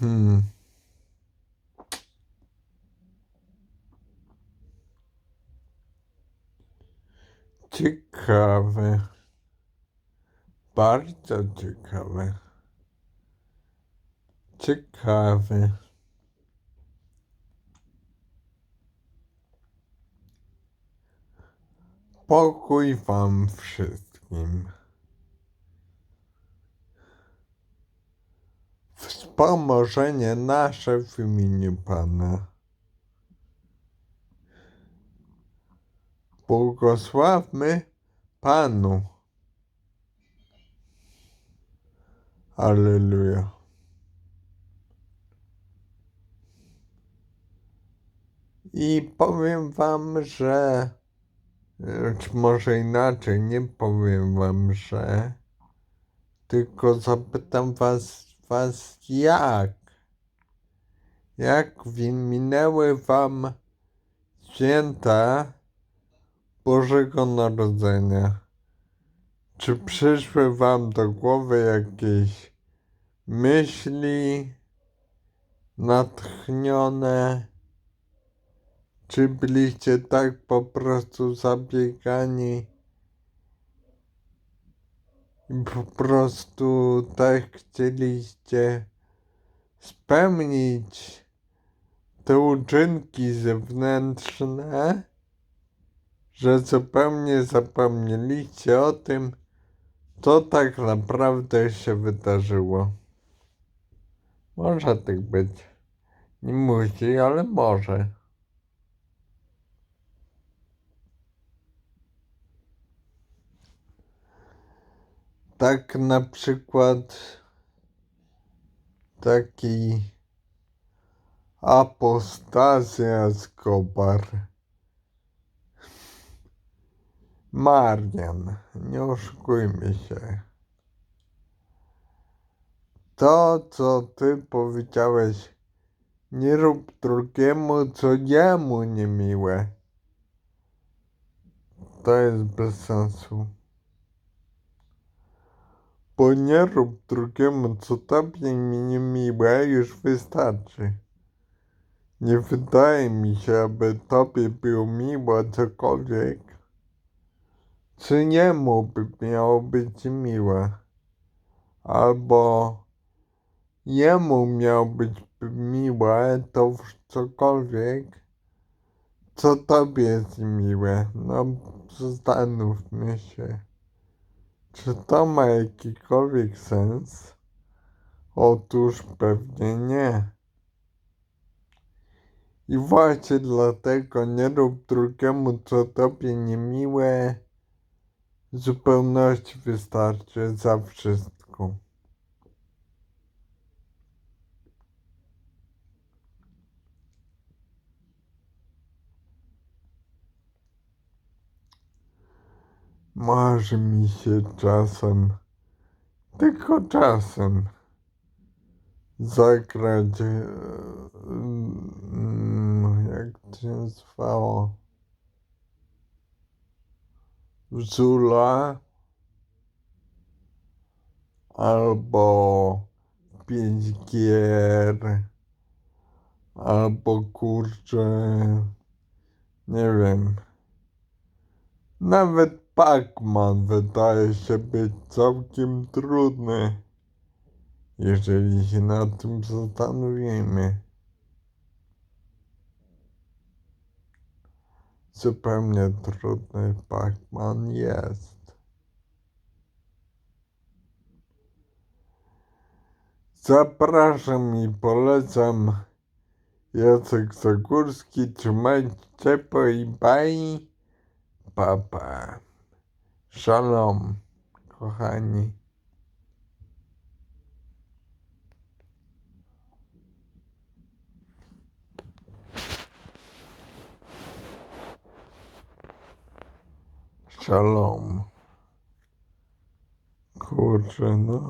Hmm. Ciekawe. Bardzo ciekawe. Ciekawe. Pokój wam wszystkim. Wspomożenie nasze w imieniu Pana. Błogosławmy Panu. Alleluja. I powiem wam, że czy może inaczej, nie powiem wam, że tylko zapytam was, was jak? Jak minęły wam święta Bożego Narodzenia? Czy przyszły wam do głowy jakieś myśli natchnione? Czy byliście tak po prostu zabiegani po prostu tak chcieliście spełnić te uczynki zewnętrzne, że zupełnie zapomnieliście o tym, co tak naprawdę się wydarzyło. Może tak być. Nie musi, ale może. Tak na przykład taki apostazja Escobar. Marian, nie oszukujmy się. To, co ty powiedziałeś, nie rób drugiemu, co jemu niemiłe. To jest bez sensu. Bo nie rób drugiemu, co tobie niemiłe, już wystarczy. Nie wydaje mi się, aby tobie było miło cokolwiek, co niemu by miało być miłe. Albo jemu miało być miłe to cokolwiek, co tobie jest miłe. No, zastanówmy się. Czy to ma jakikolwiek sens? Otóż pewnie nie. I właśnie dlatego nie rób drugiemu, co tobie niemiłe. W zupełności wystarczy za wszystko. Marzy mi się czasem, tylko czasem, zagrać, e, mm, jak się nazywało, Zula albo pięć gier, albo kurczę, nie wiem. Nawet Pac-Man wydaje się być całkiem trudny, jeżeli się nad tym zastanowimy. Zupełnie trudny Pac-Man jest. Zapraszam i polecam Jacek Zagórski. Trzymajcie ciepło i bye. Papa. Shalom, kochani. Shalom. Kurczę, no.